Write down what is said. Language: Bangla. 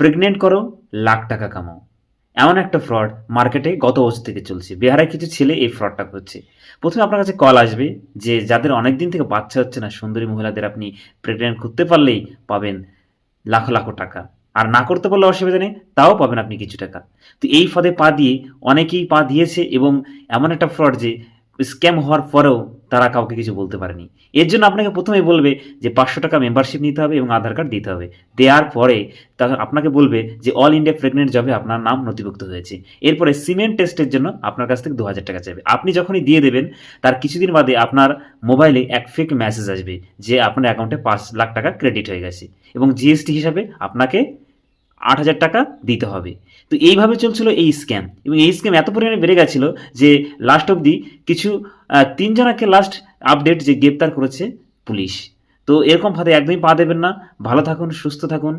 প্রেগনেন্ট করো, লাখ টাকা কামাও। এমন একটা ফ্রড মার্কেটে গত বছর থেকে চলছে। বিহারের কিছু ছেলে এই ফ্রডটা করছে। প্রথমে আপনার কাছে কল আসবে যে, যাদের অনেক দিন থেকে বাচ্চা হচ্ছে না, সুন্দরী মহিলাদের আপনি প্রেগনেন্ট করতে পারলেই পাবেন লাখ লাখো টাকা। আর না করতে পারলে অসুবিধা নেই, তাও পাবেন আপনি কিছু টাকা। তো এই ফাঁদে পা দিয়ে অনেকেই পা দিয়েছে এবং এমন একটা ফ্রড যে স্ক্যাম হওয়ার পরেও তারা কাউকে কিছু বলতে পারেনি। এর জন্য আপনাকে প্রথমে বলবে যে পাঁচশো টাকা মেম্বারশিপ নিতে হবে এবং আধার কার্ড দিতে হবে। দেওয়ার পরে তখন আপনাকে বলবে যে অল ইন্ডিয়া প্রেগনেন্ট জবে আপনার নাম নথিভুক্ত হয়েছে। এরপরে সিমেন্ট টেস্টের জন্য আপনার কাছ থেকে দু হাজার টাকা চাইবে। আপনি যখনই দিয়ে দেবেন, তার কিছুদিন বাদে আপনার মোবাইলে এক ফেক মেসেজ আসবে যে আপনার অ্যাকাউন্টে পাঁচ লাখ টাকা ক্রেডিট হয়ে গেছে। এবং জিএসটি হিসাবে আপনাকে আট হাজার টাকা দিতে হবে। তো এইভাবে চলছিল এই স্ক্যাম এবং এই স্ক্যাম এত পরিমাণে বেড়ে গেছিল যে লাস্ট অবধি কিছু তিনজনাকে লাস্ট আপডেট যে গ্রেপ্তার করেছে পুলিশ। তো এরকম ফাঁদে একদমই পা দেবেন না। ভালো থাকুন, সুস্থ থাকুন।